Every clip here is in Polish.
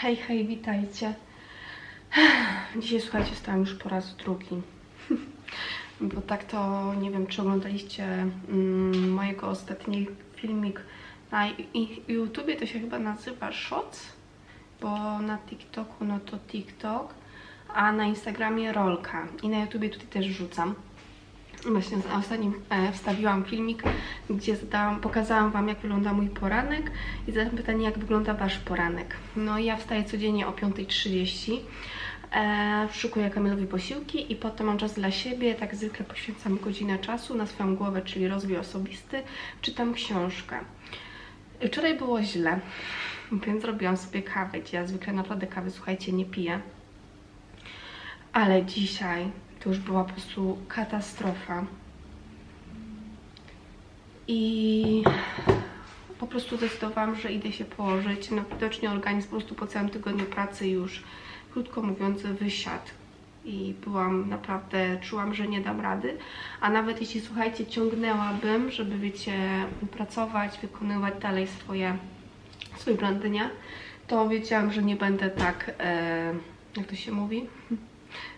Hej, hej, witajcie. Dzisiaj słuchajcie, stałam już po raz drugi. Bo tak to nie wiem, czy oglądaliście mm, mojego ostatni filmik na YouTubie, to się chyba nazywa Shots, bo na TikToku no to TikTok, a na Instagramie Rolka. I na YouTubie tutaj też wrzucam. Właśnie na ostatnim e, wstawiłam filmik, gdzie zadałam, pokazałam Wam, jak wygląda mój poranek i zadałam pytanie, jak wygląda Wasz poranek. No ja wstaję codziennie o 5.30, e, szykuję Kamilowi posiłki i potem mam czas dla siebie. Tak zwykle poświęcam godzinę czasu na swoją głowę, czyli rozwój osobisty, czytam książkę. Wczoraj było źle, więc zrobiłam sobie kawę. Ja zwykle naprawdę kawy, słuchajcie, nie piję. Ale dzisiaj to już była po prostu katastrofa. I po prostu zdecydowałam, że idę się położyć. No widocznie organizm po prostu po całym tygodniu pracy już, krótko mówiąc, wysiadł. I byłam naprawdę, czułam, że nie dam rady. A nawet jeśli, słuchajcie, ciągnęłabym, żeby, wiecie, pracować, wykonywać dalej swoje, swój plan dnia, to wiedziałam, że nie będę tak, e, jak to się mówi?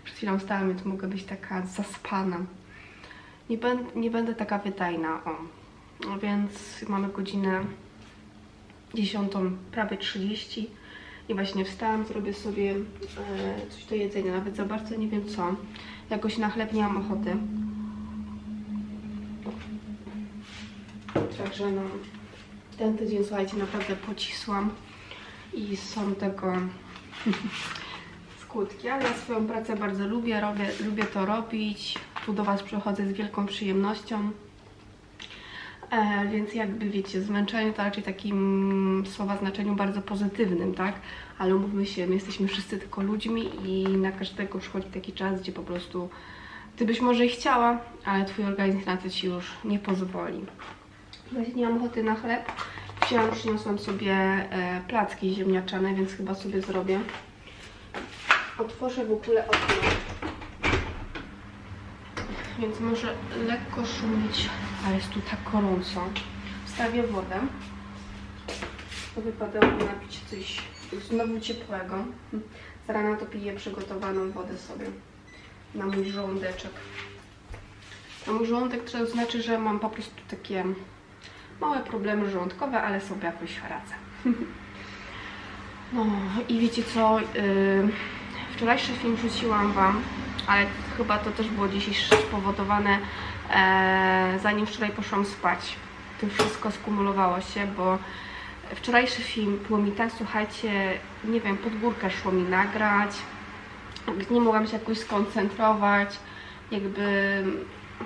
Przed chwilą stałam, więc mogę być taka zaspana. Nie, będę, nie będę taka wydajna, o. No Więc mamy godzinę 10, prawie 30 i właśnie wstałam, zrobię sobie e, coś do jedzenia, nawet za bardzo nie wiem co. Jakoś na chleb nie mam ochoty. Także no, ten tydzień, słuchajcie, naprawdę pocisłam i są tego skutki, ale ja swoją pracę bardzo lubię, robię, lubię to robić. Do Was przychodzę z wielką przyjemnością. E, więc jakby wiecie, zmęczenie to raczej takim słowa znaczeniu bardzo pozytywnym, tak? Ale umówmy się, my jesteśmy wszyscy tylko ludźmi i na każdego przychodzi taki czas, gdzie po prostu ty byś może chciała, ale twój organizm na to ci już nie pozwoli. Właśnie nie mam ochoty na chleb. Wzięłam, przyniosłam sobie e, placki ziemniaczane, więc chyba sobie zrobię. Otworzę w ogóle okno. Więc może lekko szumić, ale jest tu tak gorąco. Wstawię wodę. To wypadałoby napić coś znowu ciepłego. Z rana to piję przygotowaną wodę sobie na mój żołądeczek. Na mój żołądek to znaczy, że mam po prostu takie małe problemy żołądkowe, ale sobie jakoś radzę. No i wiecie co? Yy, wczorajszy film wrzuciłam Wam, ale chyba to też było dziś spowodowane, e, zanim wczoraj poszłam spać. To wszystko skumulowało się, bo wczorajszy film było mi tak, słuchajcie, nie wiem, pod górkę szło mi nagrać, nie mogłam się jakoś skoncentrować, jakby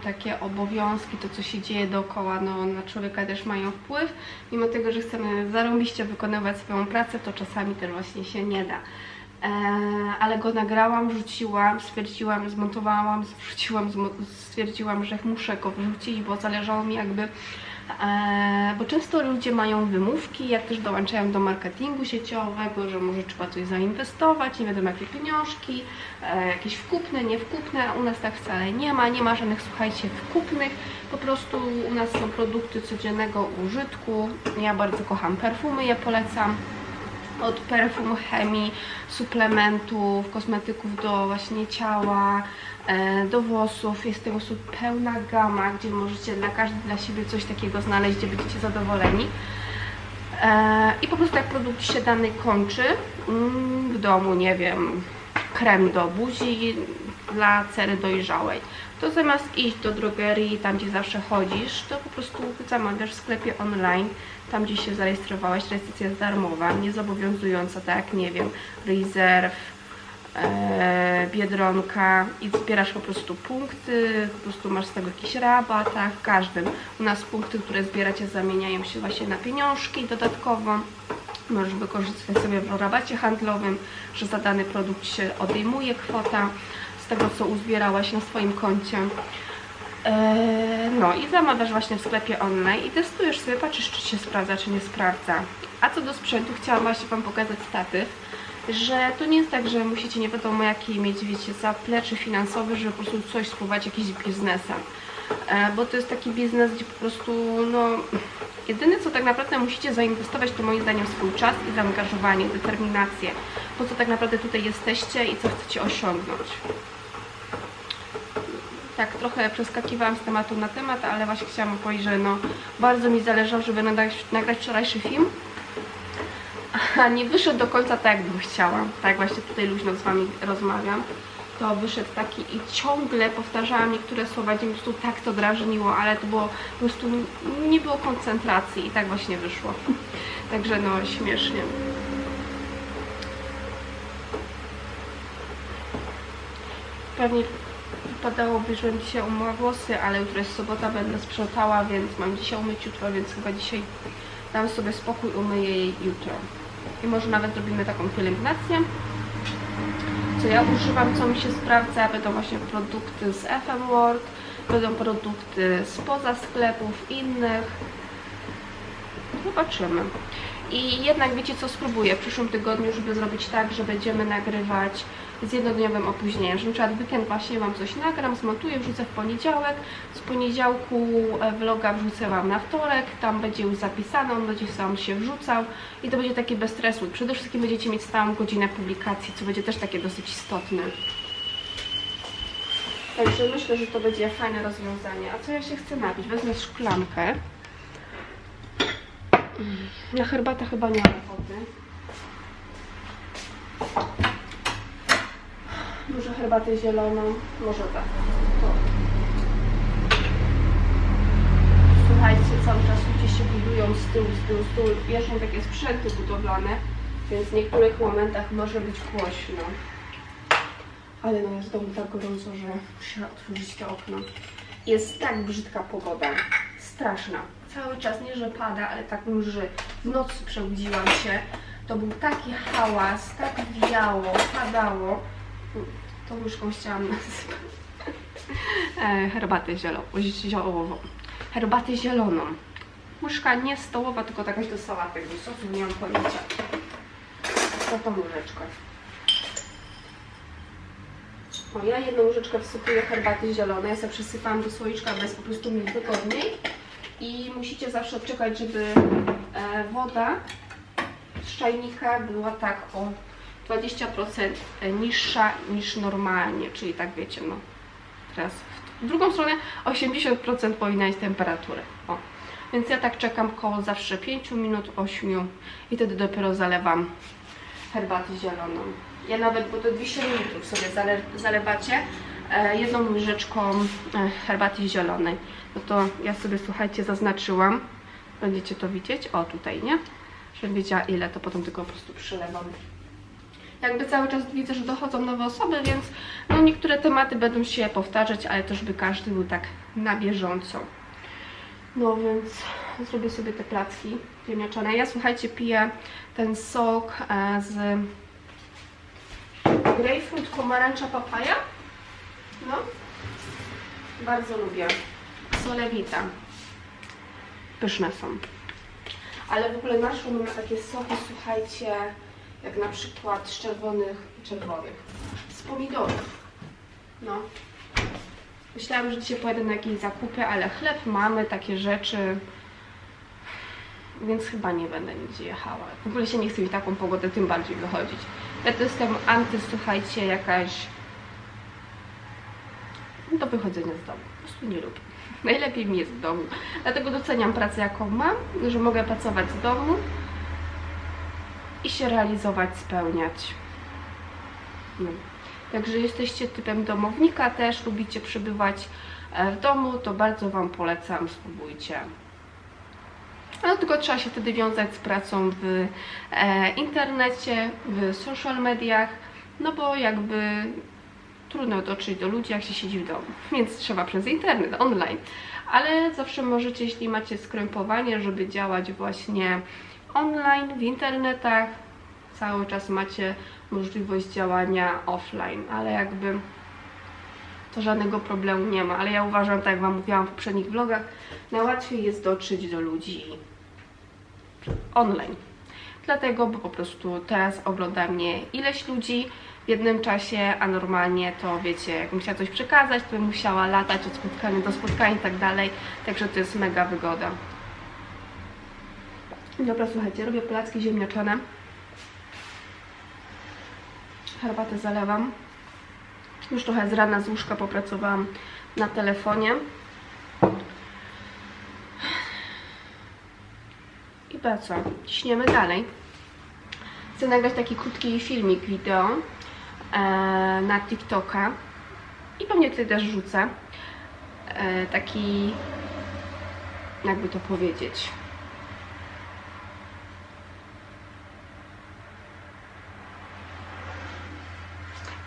takie obowiązki, to co się dzieje dookoła, no na człowieka też mają wpływ. Mimo tego, że chcemy zarąbiście wykonywać swoją pracę, to czasami też właśnie się nie da. E, ale go nagrałam, wrzuciłam, stwierdziłam, zmontowałam, wrzuciłam, stwierdziłam, że muszę go wrzucić, bo zależało mi jakby E, bo często ludzie mają wymówki, jak też dołączają do marketingu sieciowego, że może trzeba coś zainwestować, nie wiadomo jakie pieniążki, e, jakieś wkupne, niewkupne, u nas tak wcale nie ma, nie ma żadnych, słuchajcie, wkupnych, po prostu u nas są produkty codziennego użytku, ja bardzo kocham perfumy, je polecam, od perfum, chemii, suplementów, kosmetyków do właśnie ciała, e, do włosów. Jest tego pełna gama, gdzie możecie dla każdy dla siebie coś takiego znaleźć, gdzie będziecie zadowoleni. E, I po prostu jak produkt się dany kończy, mm, w domu, nie wiem, krem do buzi dla cery dojrzałej, to zamiast iść do drogerii, tam gdzie zawsze chodzisz, to po prostu zamawiasz w sklepie online, tam gdzie się zarejestrowałeś, rejestracja jest darmowa, niezobowiązująca, tak nie wiem, Reserve, e, Biedronka i zbierasz po prostu punkty, po prostu masz z tego jakiś rabat, tak, w każdym. U nas punkty, które zbieracie zamieniają się właśnie na pieniążki dodatkowo. Możesz wykorzystać sobie w rabacie handlowym, że za dany produkt się odejmuje kwota z tego, co uzbierałaś na swoim koncie. Eee, No i zamawiasz właśnie w sklepie online i testujesz sobie, patrzysz czy się sprawdza, czy nie sprawdza. A co do sprzętu, chciałam właśnie Wam pokazać statyw, że to nie jest tak, że musicie nie wiadomo jaki mieć, wiecie, zaplecze finansowe, żeby po prostu coś spróbować, jakiś biznesem. e, bo to jest taki biznes, gdzie po prostu, no, jedyne co tak naprawdę musicie zainwestować, to moim zdaniem swój czas i zaangażowanie, determinację, po co tak naprawdę tutaj jesteście i co chcecie osiągnąć. Tak, trochę przeskakiwałam z tematu na temat, ale właśnie chciałam powiedzieć, że no, bardzo mi zależało, żeby nagrać, nagrać wczorajszy film, a nie wyszedł do końca tak, jakbym chciała. Tak właśnie tutaj luźno z Wami rozmawiam. To wyszedł taki i ciągle powtarzałam niektóre słowa, gdzie mi po prostu tak to drażniło, ale to było po prostu nie było koncentracji i tak właśnie wyszło. Także no śmiesznie. Pewnie wypadałoby, żebym dzisiaj umyła włosy, ale jutro jest sobota, będę sprzątała, więc mam dzisiaj umyć jutro, więc chyba dzisiaj dam sobie spokój, umyję jej jutro. I może nawet zrobimy taką pielęgnację. Co ja używam, co mi się sprawdza, będą właśnie produkty z FM World, będą produkty spoza sklepów innych. Zobaczymy. I jednak wiecie co, spróbuję w przyszłym tygodniu, żeby zrobić tak, że będziemy nagrywać z jednodniowym opóźnieniem, że na przykład weekend właśnie Wam coś nagram, zmontuję, wrzucę w poniedziałek, z poniedziałku e, vloga wrzucę Wam na wtorek, tam będzie już zapisane, on będzie sam się wrzucał i to będzie takie bez stresu. Przede wszystkim będziecie mieć stałą godzinę publikacji, co będzie też takie dosyć istotne. Także myślę, że to będzie fajne rozwiązanie. A co ja się chcę napić? Wezmę szklankę. Na herbatę chyba nie mam wody. Może herbatę zieloną, może tak. To. Słuchajcie, cały czas ludzie się budują z tyłu, z tyłu, z tyłu. Wieszą takie sprzęty budowlane, więc w niektórych momentach może być głośno. Ale no jest w domu tak gorąco, że muszę otworzyć to okno. Jest tak brzydka pogoda. Straszna. Cały czas nie, że pada, ale tak mrzy. W nocy przebudziłam się. To był taki hałas, tak wiało, padało. Tą łyżką chciałam nazywać. E, herbatę zieloną. ziołową. Herbatę zieloną. Łyżka nie stołowa, tylko jakaś do sałaty, do sosu, nie mam pojęcia. To tą łyżeczkę. O, ja jedną łyżeczkę wsypuję herbaty zielonej, ja sobie przysypałam do słoiczka, bo jest po prostu mi wygodniej. I musicie zawsze odczekać, żeby e, woda z czajnika była tak o 20% niższa niż normalnie, czyli tak wiecie, no teraz w drugą stronę 80% powinna być temperatury. O. Więc ja tak czekam koło zawsze 5 minut, 8 i wtedy dopiero zalewam herbatę zieloną. Ja nawet, bo to 200 ml sobie zale, zalewacie e, jedną łyżeczką e, herbaty zielonej. No to ja sobie, słuchajcie, zaznaczyłam. Będziecie to widzieć. O, tutaj, nie? Żebym wiedziała ile, to potem tylko po prostu przylewam. Jakby cały czas widzę, że dochodzą nowe osoby, więc no niektóre tematy będą się powtarzać, ale to żeby każdy był tak na bieżąco. No więc zrobię sobie te placki ziemniaczane. Ja słuchajcie, piję ten sok e, z grapefruit, pomarańcza, papaja. No, bardzo lubię. Solewita. Pyszne są. Ale w ogóle naszło mi na takie soki, słuchajcie, jak na przykład z czerwonych, czerwonych, z pomidorów. No. Myślałam, że dzisiaj pojadę na jakieś zakupy, ale chleb mamy, takie rzeczy, więc chyba nie będę nigdzie jechała. W ogóle się nie chcę mi taką pogodę tym bardziej wychodzić. Ja to jestem anty, słuchajcie, jakaś do wychodzenia z domu. Po prostu nie lubię. Najlepiej mi jest w domu. Dlatego doceniam pracę, jaką mam, że mogę pracować z domu i się realizować, spełniać. No. Także jesteście typem domownika też, lubicie przebywać e, w domu, to bardzo Wam polecam, spróbujcie. No tylko trzeba się wtedy wiązać z pracą w e, internecie, w social mediach, no bo jakby trudno dotrzeć do ludzi, jak się siedzi w domu, więc trzeba przez internet, online. Ale zawsze możecie, jeśli macie skrępowanie, żeby działać właśnie online, w internetach, cały czas macie możliwość działania offline, ale jakby to żadnego problemu nie ma. Ale ja uważam, tak jak Wam mówiłam w poprzednich vlogach, najłatwiej jest dotrzeć do ludzi online. dlatego, bo po prostu teraz ogląda mnie ileś ludzi w jednym czasie, a normalnie to wiecie, jakbym chciała coś przekazać, to bym musiała latać od spotkania do spotkania i tak dalej, także to jest mega wygoda. Dobra, słuchajcie, robię placki ziemniaczane. Herbatę zalewam. Już trochę z rana z łóżka popracowałam na telefonie. I po co? Ciśniemy dalej. Chcę nagrać taki krótki filmik wideo na TikToka i pewnie tutaj też rzucę e, taki jakby to powiedzieć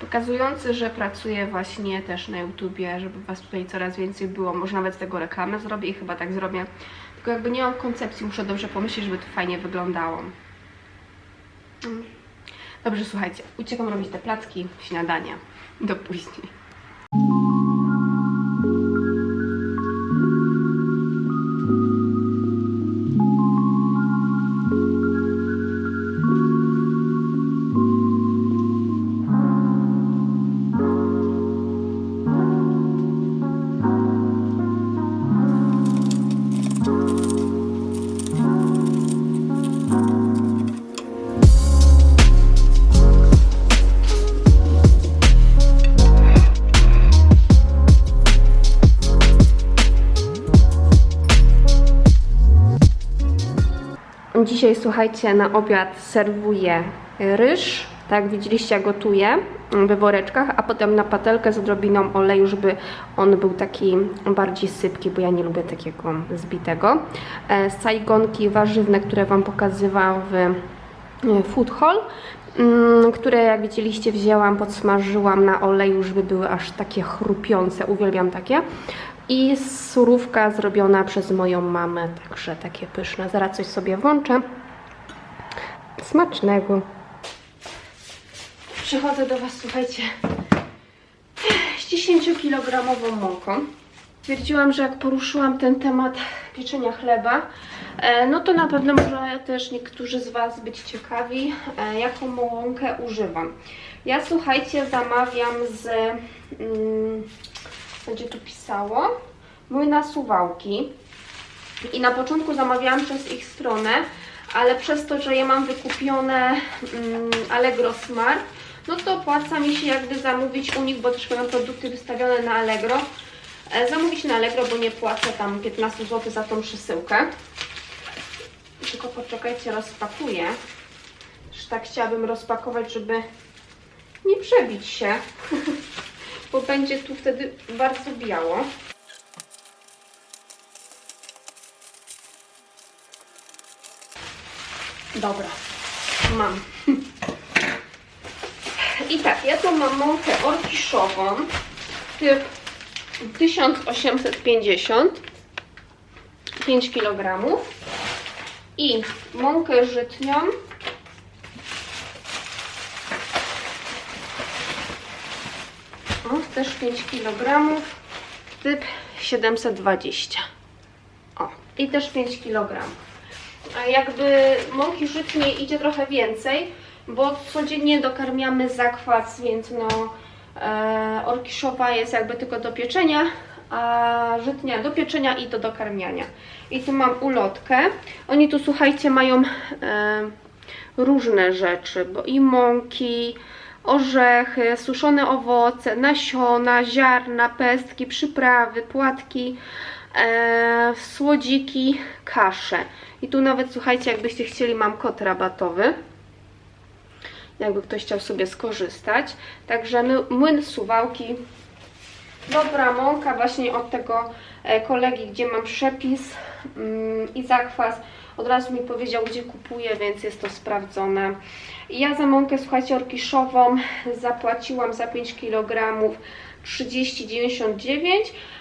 pokazujący, że pracuję właśnie też na YouTubie, żeby Was tutaj coraz więcej było. Może nawet z tego reklamę zrobię i chyba tak zrobię. Tylko jakby nie mam koncepcji, muszę dobrze pomyśleć, żeby to fajnie wyglądało. Dobrze, słuchajcie, uciekam robić te placki, śniadanie. Do później. Dzisiaj słuchajcie, na obiad serwuję ryż, tak jak widzieliście, gotuję we woreczkach, a potem na patelkę z odrobiną oleju, żeby on był taki bardziej sypki, bo ja nie lubię takiego zbitego. E, Sajgonki warzywne, które Wam pokazywałam w e, food haul, mm, które jak widzieliście wzięłam, podsmażyłam na oleju, żeby były aż takie chrupiące, uwielbiam takie. I surówka zrobiona przez moją mamę, także takie pyszne. Zaraz coś sobie włączę. Smacznego. Przychodzę do Was, słuchajcie, z 10-kilogramową mąką. Stwierdziłam, że jak poruszyłam ten temat pieczenia chleba, e, no to na pewno może też niektórzy z Was być ciekawi, e, jaką mąkę używam. Ja słuchajcie, zamawiam z, mm, będzie tu pisało, młyna suwałki. I na początku zamawiałam przez ich stronę, ale przez to, że ja mam wykupione mm, Allegro Smart, no to opłaca mi się jakby zamówić u nich, bo też mają produkty wystawione na Allegro. E, zamówić na Allegro, bo nie płacę tam 15 zł za tą przesyłkę. Tylko poczekajcie, rozpakuję. Też tak chciałabym rozpakować, żeby nie przebić się, bo będzie tu wtedy bardzo biało. Dobra, mam. I tak, ja tu mam mąkę orkiszową, typ 1850, 5 kg. I mąkę żytnią, o, też 5 kg, typ 720. O, i też 5 kg. A jakby mąki żytniej idzie trochę więcej, bo codziennie dokarmiamy zakwas, więc no e, orkiszowa jest jakby tylko do pieczenia, a żytnia do pieczenia i do dokarmiania. I tu mam ulotkę. Oni tu słuchajcie mają e, różne rzeczy, bo i mąki, orzechy, suszone owoce, nasiona, ziarna, pestki, przyprawy, płatki, e, słodziki, kasze. I tu nawet słuchajcie, jakbyście chcieli, mam kod rabatowy jakby ktoś chciał sobie skorzystać. Także młyn suwałki, dobra mąka właśnie od tego e, kolegi, gdzie mam przepis mm, i zakwas. Od razu mi powiedział, gdzie kupuję, więc jest to sprawdzone. Ja za mąkę, słuchajcie, orkiszową zapłaciłam za 5 kg 30,99,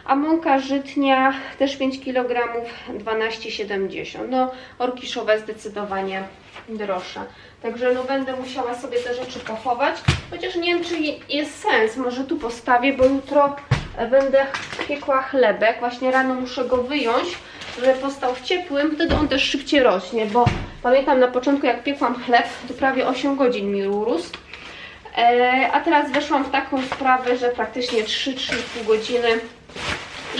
a mąka żytnia też 5 kg 12,70. No, orkiszowe zdecydowanie droższa. Także no będę musiała sobie te rzeczy pochować, chociaż nie wiem, czy jest sens. Może tu postawię, bo jutro będę piekła chlebek. Właśnie rano muszę go wyjąć, żeby postał w ciepłym, wtedy on też szybciej rośnie, bo Pamiętam na początku, jak piekłam chleb, to prawie 8 godzin mi urósł. E, a teraz weszłam w taką sprawę, że praktycznie 3-3,5 godziny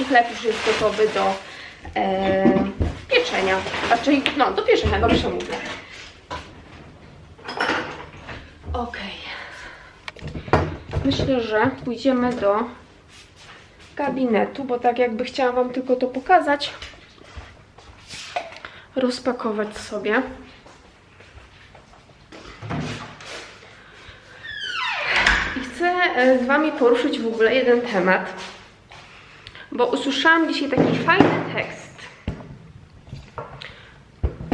i chleb już jest gotowy do e, pieczenia. Znaczy, no, do pieczenia, dobrze mówię. Okej. Myślę, że pójdziemy do gabinetu, bo tak jakby chciałam Wam tylko to pokazać. Rozpakować sobie. I chcę e, z Wami poruszyć w ogóle jeden temat, bo usłyszałam dzisiaj taki fajny tekst.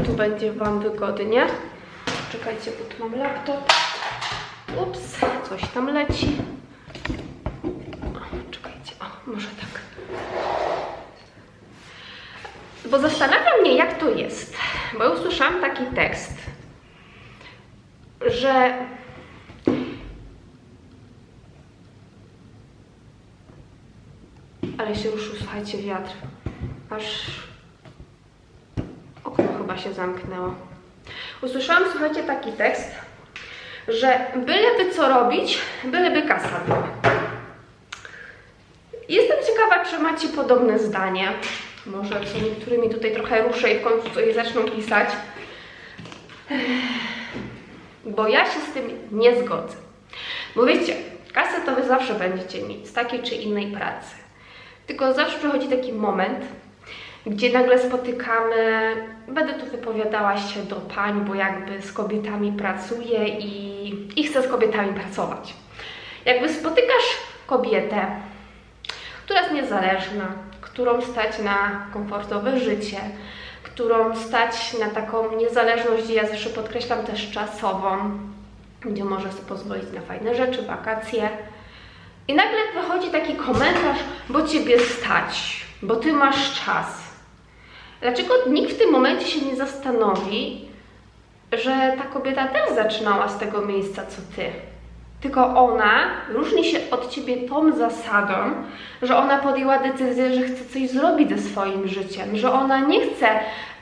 Tu będzie Wam wygodnie. Czekajcie, bo tu mam laptop. Ups, coś tam leci. O, czekajcie, o, może tak. Bo zastanawia mnie, jak to jest. Bo usłyszałam taki tekst, że ale się ruszył, słuchajcie, wiatr. Aż okno chyba się zamknęło. Usłyszałam, słuchajcie, taki tekst, że byleby co robić, byleby kasa była. Jestem ciekawa, czy macie podobne zdanie. Może co niektórymi tutaj trochę ruszę i w końcu coś zaczną pisać. Bo ja się z tym nie zgodzę. Bo wiecie, kasę to wy zawsze będziecie mieć z takiej czy innej pracy. Tylko zawsze przychodzi taki moment, gdzie nagle spotykamy, będę tu wypowiadała się do pań, bo jakby z kobietami pracuję i, i chcę z kobietami pracować. Jakby spotykasz kobietę, która jest niezależna, którą stać na komfortowe życie, którą stać na taką niezależność, ja zawsze podkreślam też czasową, gdzie może sobie pozwolić na fajne rzeczy, wakacje. I nagle wychodzi taki komentarz, bo ciebie stać, bo ty masz czas. Dlaczego nikt w tym momencie się nie zastanowi, że ta kobieta też zaczynała z tego miejsca co ty? Tylko ona różni się od ciebie tą zasadą, że ona podjęła decyzję, że chce coś zrobić ze swoim życiem, że ona nie chce,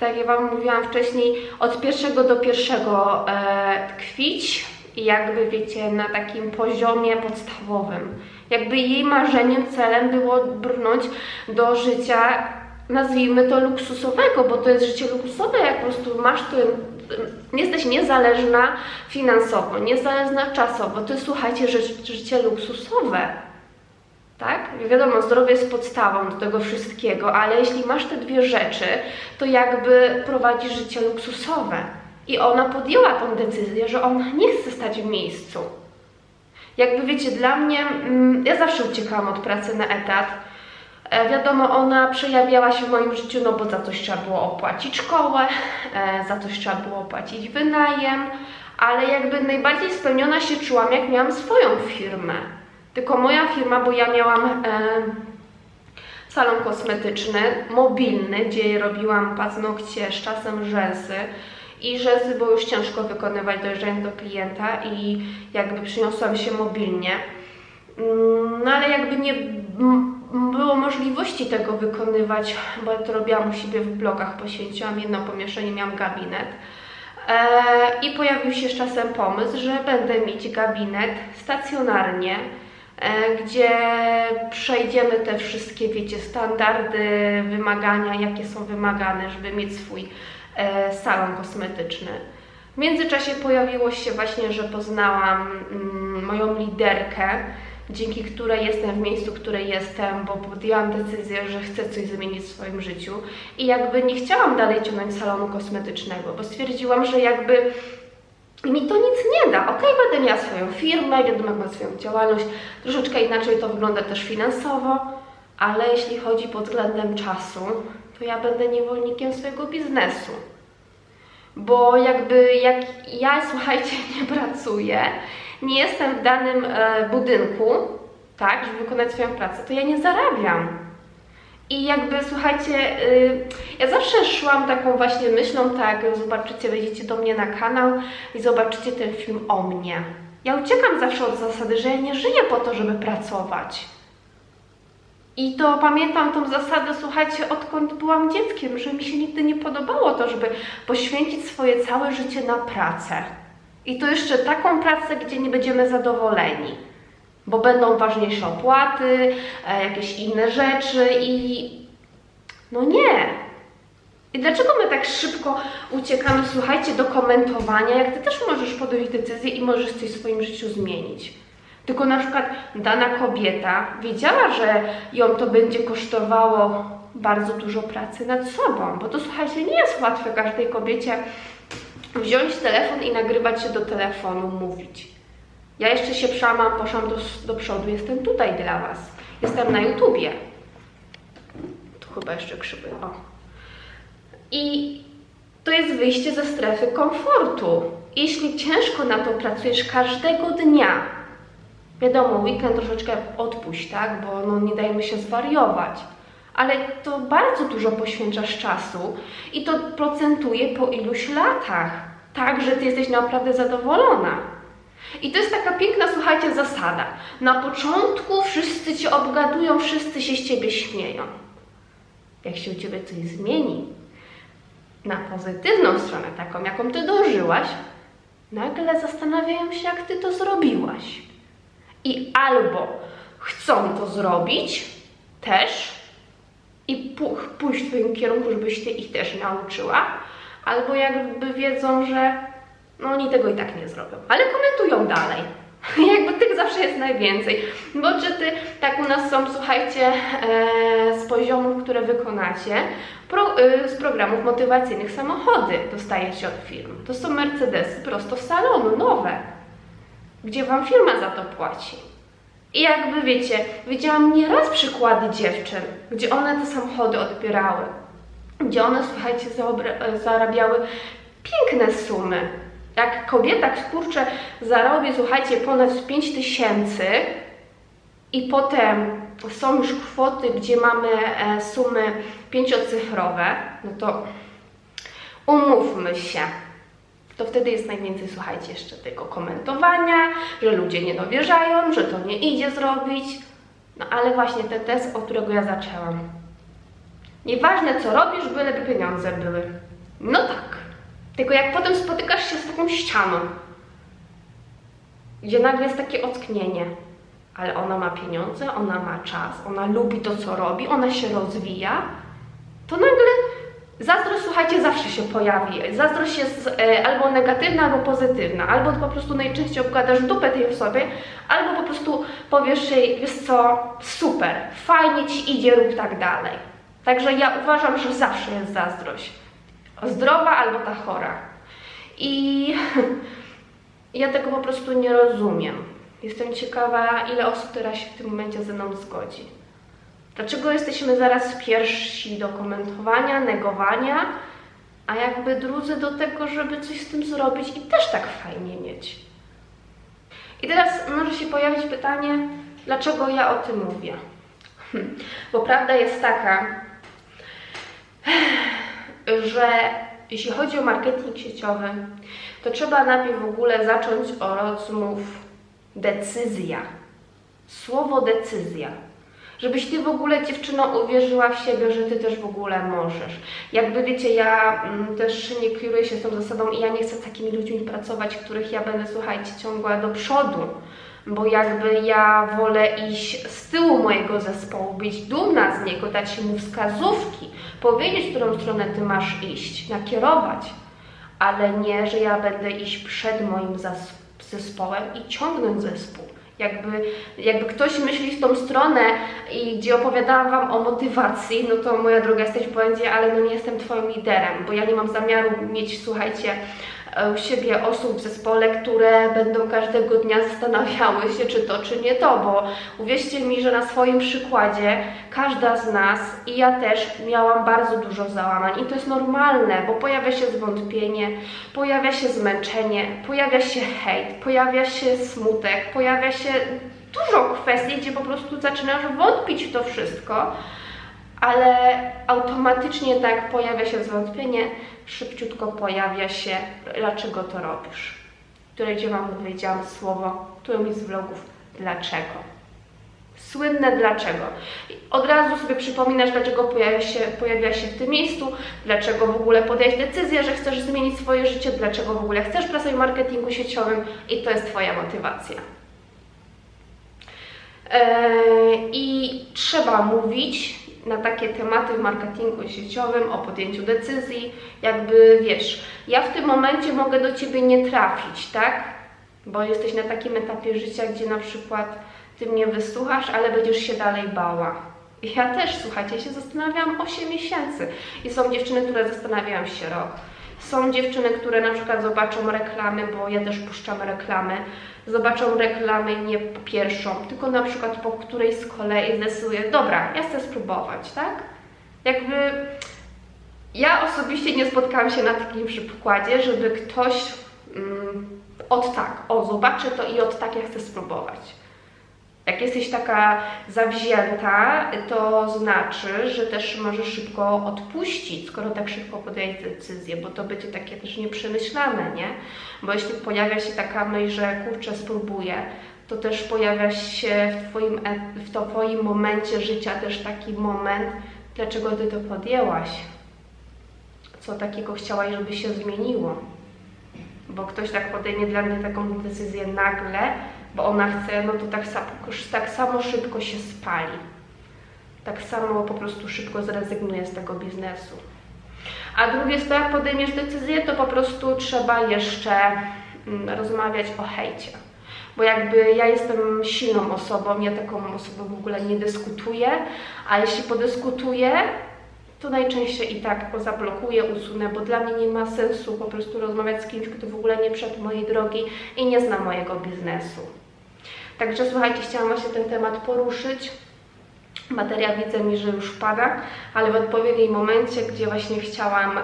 tak jak Wam mówiłam wcześniej, od pierwszego do pierwszego e, tkwić i jakby wiecie, na takim poziomie podstawowym. Jakby jej marzeniem, celem było brnąć do życia, nazwijmy to luksusowego, bo to jest życie luksusowe, jak po prostu masz ten jesteś niezależna finansowo, niezależna czasowo, to jest, słuchajcie, życie luksusowe. Tak? Wiadomo, zdrowie jest podstawą do tego wszystkiego, ale jeśli masz te dwie rzeczy, to jakby prowadzisz życie luksusowe. I ona podjęła tą decyzję, że ona nie chce stać w miejscu. Jakby wiecie, dla mnie, mm, ja zawsze uciekałam od pracy na etat, wiadomo, ona przejawiała się w moim życiu, no bo za coś trzeba było opłacić szkołę, e, za coś trzeba było opłacić wynajem, ale jakby najbardziej spełniona się czułam, jak miałam swoją firmę. Tylko moja firma, bo ja miałam e, salon kosmetyczny, mobilny, gdzie robiłam paznokcie, z czasem rzęsy i rzęsy było już ciężko wykonywać dojeżdżając do klienta i jakby przyniosłam się mobilnie. Mm, no ale jakby nie było możliwości tego wykonywać, bo ja to robiłam u siebie w blogach, poświęciłam jedno pomieszczenie, miałam gabinet. E, I pojawił się z czasem pomysł, że będę mieć gabinet stacjonarnie, e, gdzie przejdziemy te wszystkie, wiecie, standardy, wymagania, jakie są wymagane, żeby mieć swój e, salon kosmetyczny. W międzyczasie pojawiło się właśnie, że poznałam mm, moją liderkę, dzięki której jestem w miejscu, w której jestem, bo podjęłam decyzję, że chcę coś zmienić w swoim życiu i jakby nie chciałam dalej ciągnąć salonu kosmetycznego, bo stwierdziłam, że jakby mi to nic nie da. Ok, będę miała swoją firmę, wiadomo, mam swoją działalność, troszeczkę inaczej to wygląda też finansowo, ale jeśli chodzi pod względem czasu, to ja będę niewolnikiem swojego biznesu. Bo jakby jak ja, słuchajcie, nie pracuję, nie jestem w danym e, budynku, tak, żeby wykonać swoją pracę, to ja nie zarabiam. I jakby, słuchajcie, y, ja zawsze szłam taką właśnie myślą, tak, zobaczycie, wejdziecie do mnie na kanał i zobaczycie ten film o mnie. Ja uciekam zawsze od zasady, że ja nie żyję po to, żeby pracować. I to pamiętam tą zasadę, słuchajcie, odkąd byłam dzieckiem, że mi się nigdy nie podobało to, żeby poświęcić swoje całe życie na pracę. I to jeszcze taką pracę, gdzie nie będziemy zadowoleni, bo będą ważniejsze opłaty, e, jakieś inne rzeczy i no nie. I dlaczego my tak szybko uciekamy, słuchajcie, do komentowania, jak ty też możesz podjąć decyzję i możesz coś w swoim życiu zmienić? Tylko na przykład dana kobieta wiedziała, że ją to będzie kosztowało bardzo dużo pracy nad sobą, bo to słuchajcie, nie jest łatwe każdej kobiecie wziąć telefon i nagrywać się do telefonu, mówić. Ja jeszcze się przełamam, poszłam do, do przodu, jestem tutaj dla Was. Jestem na YouTubie. Tu chyba jeszcze krzywy, o. I to jest wyjście ze strefy komfortu. Jeśli ciężko na to pracujesz każdego dnia, wiadomo, weekend troszeczkę odpuść, tak, bo no, nie dajemy się zwariować, ale to bardzo dużo poświęcasz czasu i to procentuje po iluś latach, tak, że ty jesteś naprawdę zadowolona. I to jest taka piękna, słuchajcie, zasada. Na początku wszyscy cię obgadują, wszyscy się z ciebie śmieją. Jak się u ciebie coś zmieni, na pozytywną stronę, taką jaką ty dążyłaś, nagle zastanawiają się, jak ty to zrobiłaś. I albo chcą to zrobić też i pójść w twoim kierunku, żebyś ty ich też nauczyła, albo jakby wiedzą, że no oni tego i tak nie zrobią, ale komentują dalej. Jakby tych zawsze jest najwięcej. Budżety tak u nas są, słuchajcie, e, z poziomów, które wykonacie, pro, e, z programów motywacyjnych samochody dostajecie od firm. To są Mercedesy prosto z salonu, nowe, gdzie Wam firma za to płaci. I jakby wiecie, widziałam nieraz przykłady dziewczyn, gdzie one te samochody odbierały, gdzie one, słuchajcie, zarabiały piękne sumy. Jak kobieta, kurczę, zarobi, słuchajcie, ponad 5 tysięcy i potem są już kwoty, gdzie mamy e, sumy pięciocyfrowe, no to umówmy się, to wtedy jest najwięcej, słuchajcie, jeszcze tego komentowania, że ludzie nie dowierzają, że to nie idzie zrobić. No ale właśnie ten test, od którego ja zaczęłam. Nieważne co robisz, byleby pieniądze były. No tak. Tylko jak potem spotykasz się z taką ścianą, gdzie nagle jest takie ocknienie, ale ona ma pieniądze, ona ma czas, ona lubi to, co robi, ona się rozwija, to nagle zazdrość, słuchajcie, zawsze się pojawi. Zazdrość jest e, albo negatywna, albo pozytywna. Albo po prostu najczęściej obgadasz dupę tej osobie, albo po prostu powiesz jej, wiesz co, super, fajnie ci idzie, rób tak dalej. Także ja uważam, że zawsze jest zazdrość zdrowa albo ta chora. I ja tego po prostu nie rozumiem. Jestem ciekawa, ile osób teraz się w tym momencie ze mną zgodzi. Dlaczego jesteśmy zaraz pierwsi do komentowania, negowania, a jakby drudzy do tego, żeby coś z tym zrobić i też tak fajnie mieć? I teraz może się pojawić pytanie, dlaczego ja o tym mówię? Hm, bo prawda jest taka, że jeśli chodzi o marketing sieciowy, to trzeba najpierw w ogóle zacząć od rozmów decyzja. Słowo decyzja. Żebyś ty w ogóle dziewczyno uwierzyła w siebie, że ty też w ogóle możesz. Jakby wiecie, ja mm, też nie kieruję się tą zasadą i ja nie chcę z takimi ludźmi pracować, których ja będę, słuchajcie, ciągła do przodu bo jakby ja wolę iść z tyłu mojego zespołu, być dumna z niego, dać mu wskazówki, powiedzieć, w którą stronę ty masz iść, nakierować, ale nie, że ja będę iść przed moim zespołem i ciągnąć zespół. Jakby, jakby ktoś myśli w tą stronę i gdzie opowiadałam Wam o motywacji, no to moja droga jesteś w błędzie, ale no nie jestem Twoim liderem, bo ja nie mam zamiaru mieć, słuchajcie, u siebie osób w zespole, które będą każdego dnia zastanawiały się, czy to, czy nie to, bo uwierzcie mi, że na swoim przykładzie każda z nas i ja też miałam bardzo dużo załamań. I to jest normalne, bo pojawia się zwątpienie, pojawia się zmęczenie, pojawia się hejt, pojawia się smutek, pojawia się dużo kwestii, gdzie po prostu zaczynasz wątpić w to wszystko, ale automatycznie tak pojawia się zwątpienie, szybciutko pojawia się, dlaczego to robisz. Które gdzie Wam powiedziałam słowo, które mi z vlogów, dlaczego. Słynne dlaczego. Od razu sobie przypominasz, dlaczego pojawia się, pojawia się w tym miejscu, dlaczego w ogóle podjąłeś decyzję, że chcesz zmienić swoje życie, dlaczego w ogóle chcesz pracować w marketingu sieciowym i to jest Twoja motywacja. Eee, I trzeba mówić na takie tematy w marketingu sieciowym, o podjęciu decyzji. Jakby wiesz, ja w tym momencie mogę do ciebie nie trafić, tak? Bo jesteś na takim etapie życia, gdzie na przykład ty mnie wysłuchasz, ale będziesz się dalej bała. Ja też, słuchajcie, się zastanawiałam 8 miesięcy. I są dziewczyny, które zastanawiają się rok. Są dziewczyny, które na przykład zobaczą reklamy, bo ja też puszczam reklamy. Zobaczą reklamy nie pierwszą, tylko na przykład po której z kolei zdecyduje, dobra, ja chcę spróbować, tak? Jakby ja osobiście nie spotkałam się na takim przykładzie, żeby ktoś mm, od tak, o zobaczę to i od tak ja chcę spróbować. Jak jesteś taka zawzięta, to znaczy, że też możesz szybko odpuścić, skoro tak szybko podjęłeś decyzję, bo to będzie takie też nieprzemyślane, nie? Bo jeśli pojawia się taka myśl, że kurczę, spróbuję, to też pojawia się w twoim, e- w twoim momencie życia też taki moment, dlaczego ty to podjęłaś, co takiego chciałaś, żeby się zmieniło. Bo ktoś tak podejmie dla mnie taką decyzję nagle, bo ona chce, no to tak, tak samo szybko się spali. Tak samo po prostu szybko zrezygnuje z tego biznesu. A drugie jest to, jak podejmiesz decyzję, to po prostu trzeba jeszcze mm, rozmawiać o hejcie. Bo jakby ja jestem silną osobą, ja taką osobą w ogóle nie dyskutuję, a jeśli podyskutuję, to najczęściej i tak go zablokuję, usunę, bo dla mnie nie ma sensu po prostu rozmawiać z kimś, kto w ogóle nie przed mojej drogi i nie zna mojego biznesu. Także słuchajcie, chciałam właśnie ten temat poruszyć. Materia widzę mi, że już pada, ale w odpowiednim momencie, gdzie właśnie chciałam e,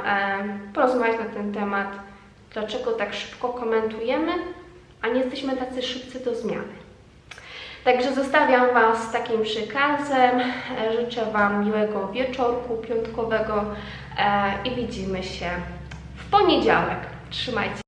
porozmawiać na ten temat, dlaczego tak szybko komentujemy, a nie jesteśmy tacy szybcy do zmiany. Także zostawiam Was z takim przykazem. E, Życzę Wam miłego wieczorku piątkowego e, i widzimy się w poniedziałek. Trzymajcie.